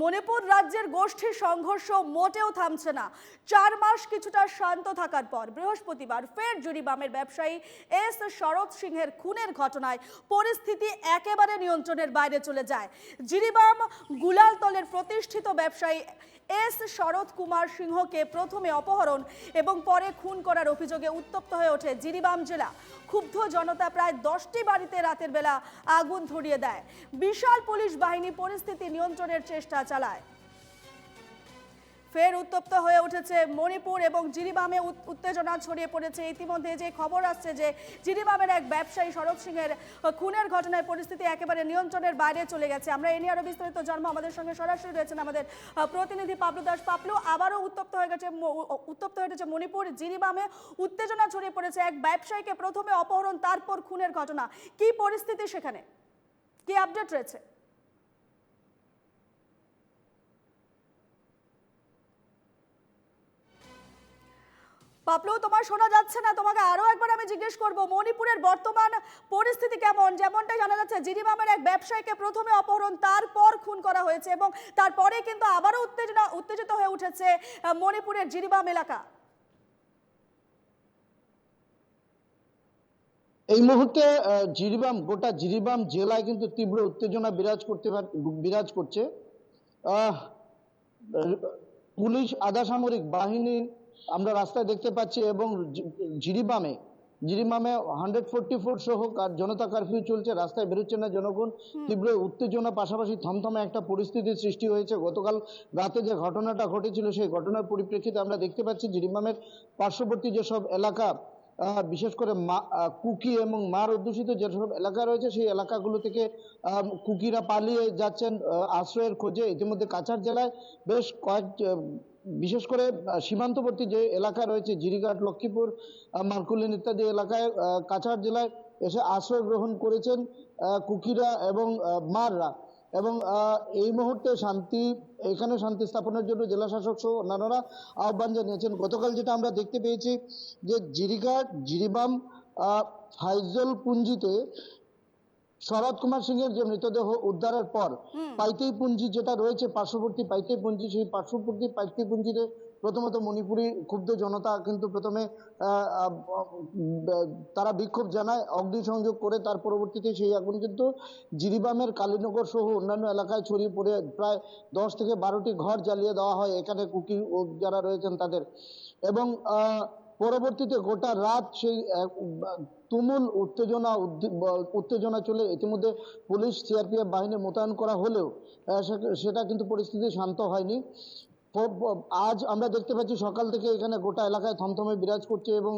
মণিপুর রাজ্যের গোষ্ঠী সংঘর্ষ মোটেও থামছে না। চার মাস কিছুটা শান্ত থাকার পর বৃহস্পতিবার ফের জুরিবামের ব্যবসায়ী এস শরৎ সিংহের খুনের ঘটনায় পরিস্থিতি একেবারে নিয়ন্ত্রণের বাইরে চলে যায়। জিরিবাম গুলালতলের প্রতিষ্ঠিত ব্যবসায়ী এস শরৎ কুমার সিংহকে প্রথমে অপহরণ এবং পরে খুন করার অভিযোগে উত্তপ্ত হয়ে ওঠে জিরিবাম জেলা। ক্ষুব্ধ জনতা প্রায় দশটি বাড়িতে রাতের বেলা আগুন ধরিয়ে দেয়। বিশাল পুলিশ বাহিনী পরিস্থিতি নিয়ন্ত্রণের চেষ্টা চালায়। ফের উত্তপ্ত হয়ে উঠেছে মণিপুর এবং জিরিবামে উত- উত্তেজনা ছড়িয়ে পড়েছে। ইতিমধ্যে যে খবর আসছে যে জিরিবামের এক ব্যবসায়ী শরৎ সিংয়ের খুনের ঘটনায় পরিস্থিতি একেবারে নিয়ন্ত্রণের বাইরে চলে গেছে। আমরা এ নিয়ে আরও বিস্তারিত জানব। আমাদের সঙ্গে সরাসরি রয়েছেন আমাদের প্রতিনিধি পাবলু দাস। পাবলু, আবারও উত্তপ্ত হয়ে গেছে উত্তপ্ত হয়ে গেছে মণিপুর, জিরিবামে উত্তেজনা ছড়িয়ে পড়েছে এক ব্যবসায়ীকে প্রথমে অপহরণ, তারপর খুনের ঘটনা। কি পরিস্থিতি সেখানে? কি আপডেট রয়েছে? পাপলু, তোমার শোনা যাচ্ছে না। তোমাকে আরও একবার আমি জিজ্ঞেস করব, মণিপুরের বর্তমান পরিস্থিতি কেমন? যেমনটাই জানা যাচ্ছে জিরিমামের এক ব্যবসায়ীকে প্রথমে অপহরণ, তারপর খুন করা হয়েছে এবং তারপরে কিন্তু আবারও উত্তেজনা, উত্তেজিত হয়ে উঠেছে মণিপুরের জিরিবাম এলাকা। এই মুহূর্তে জিরিবাম গোটা জিরিবাম জেলায় কিন্তু তীব্র উত্তেজনা বিরাজ করতে বিরাজ করছে। পুলিশ, আধা সামরিক বাহিনী আমরা রাস্তায় দেখতে পাচ্ছি এবং জিরিবামে জিরিবামে হান্ড্রেড ফোরটি ফোর সহ কার- জনতা কারফিউ চলছে রাস্তায় বেরোচ্ছে না জনগণ। তীব্র উত্তেজনা পাশাপাশি থমথমে একটা পরিস্থিতির সৃষ্টি হয়েছে। গতকাল রাতে যে ঘটনাটা ঘটেছিল সেই ঘটনার পরিপ্রেক্ষিতে আমরা দেখতে পাচ্ছি জিরিবামের পার্শ্ববর্তী যেসব এলাকা বিশেষ করে কুকি এবং মার অধ্যুষিত যেসব এলাকা রয়েছে, সেই এলাকাগুলো থেকে কুকিরা পালিয়ে যাচ্ছেন আশ্রয়ের খোঁজে। ইতিমধ্যে কাছাড় জেলায় বেশ কয়েক বিশেষ করে সীমান্তবর্তী যে এলাকা রয়েছে, জিরিঘাট, লক্ষ্মীপুর মারকুলিন ইত্যাদি এলাকায় কাছাড় জেলায় এসে আশ্রয় গ্রহণ করেছেন কুকিরা এবং মাররা। এবং আহ, এই মুহূর্তে শান্তি এখানে শান্তি স্থাপনের জন্য জেলা শাসক সহ অন্যান্যরা আহ্বান জানিয়েছেন। গতকাল যেটা আমরা দেখতে পেয়েছি যে জিরিঘাট জিরিবাম আহ, ফাইজল পুঞ্জিতে শরৎ কুমার সিং এর যে মৃতদেহ উদ্ধারের পর পাইতেই পুঞ্জি যেটা রয়েছে পার্শ্ববর্তী পাইতেই পুঞ্জি সেই পার্শ্ববর্তী পাইতেই পুঞ্জিতে প্রথমত মণিপুরি ক্ষুব্ধ জনতা কিন্তু প্রথমে তারা বিক্ষোভ জানায় অগ্নিসংযোগ করে তার পরবর্তীতে সেই আগুন কিন্তু জিরিবামের কালীনগর সহ অন্যান্য এলাকায় ছড়িয়ে পড়ে, প্রায় দশ থেকে বারোটি ঘর জ্বালিয়ে দেওয়া হয় এখানে কুকি ও যারা রয়েছেন তাদের। এবং পরবর্তীতে গোটা রাত সেই তুমুল উত্তেজনা উত্তেজনা চলে। ইতিমধ্যে পুলিশ, সিআরপিএফ বাহিনী মোতায়েন করা হলেও সেটা কিন্তু পরিস্থিতি শান্ত হয়নি। আজ আমরা দেখতে পাচ্ছি সকাল থেকে এখানে গোটা এলাকায় থমথমে বিরাজ করছে এবং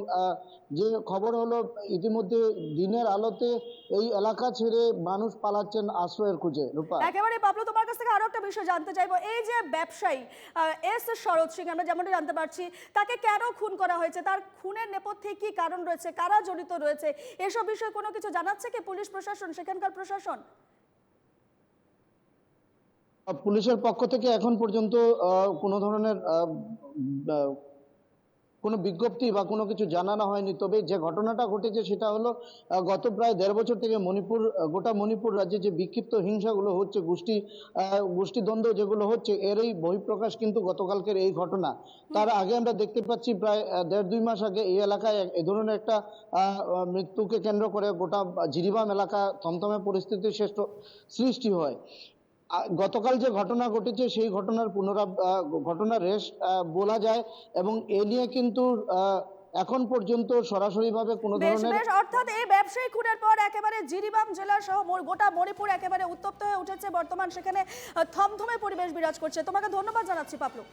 যে খবর হলো, ইতিমধ্যে দিনের আলোতে এই এলাকা ছেড়ে মানুষ পালাচ্ছেন আশ্রয়ের খুঁজে। রূপা। একেবারে পাবলো, তোমার কাছ থেকে আরও একটা বিষয় জানতে চাইব। এই যে ব্যবসায়ী এস শরৎ সিং, আমরা যেমনটা জানতে পারছি, তাকে কেন খুন করা হয়েছে? তার খুনের নেপথ্যে কি কারণ রয়েছে? কারা জড়িত রয়েছে? এসব বিষয়ে কোনো কিছু জানাচ্ছে কি পুলিশ প্রশাসন, সেখানকার প্রশাসন? পুলিশের পক্ষ থেকে এখন পর্যন্ত কোনো ধরনের কোনো বিজ্ঞপ্তি বা কোনো কিছু জানানো হয়নি। তবে যে ঘটনাটা ঘটেছে সেটা হলো গত প্রায় দেড় বছর থেকে মণিপুর গোটা মণিপুর রাজ্যে যে বিক্ষিপ্ত হিংসাগুলো হচ্ছে, গোষ্ঠী গোষ্ঠীদ্বন্দ্ব যেগুলো হচ্ছে, এরই বহিঃপ্রকাশ কিন্তু গতকালকের এই ঘটনা। তার আগে আমরা দেখতে পাচ্ছি প্রায় দেড় দুই মাস আগে এই এলাকায় এ ধরনের একটা মৃত্যুকে কেন্দ্র করে গোটা জিরিবাম এলাকা থমথমে পরিস্থিতির শ্রেষ্ঠ সৃষ্টি হয়। গতকাল যে ঘটনা ঘটেছে সেই ঘটনার পুনরা ঘটনা রেশ বলা যায় এবং এ নিয়ে কিন্তু আহ, এখন পর্যন্ত সরাসরিভাবে কোনো বেশ ধরনের বেশ অর্থাৎ এই ব্যবসায়ী খুনের পর একেবারে জিরিবাম জেলা সহ গোটা মণিপুর একেবারে উত্তপ্ত হয়ে উঠেছে। বর্তমান সেখানে থমথমে পরিবেশ বিরাজ করছে। তোমাকে ধন্যবাদ জানাচ্ছি পাপলু।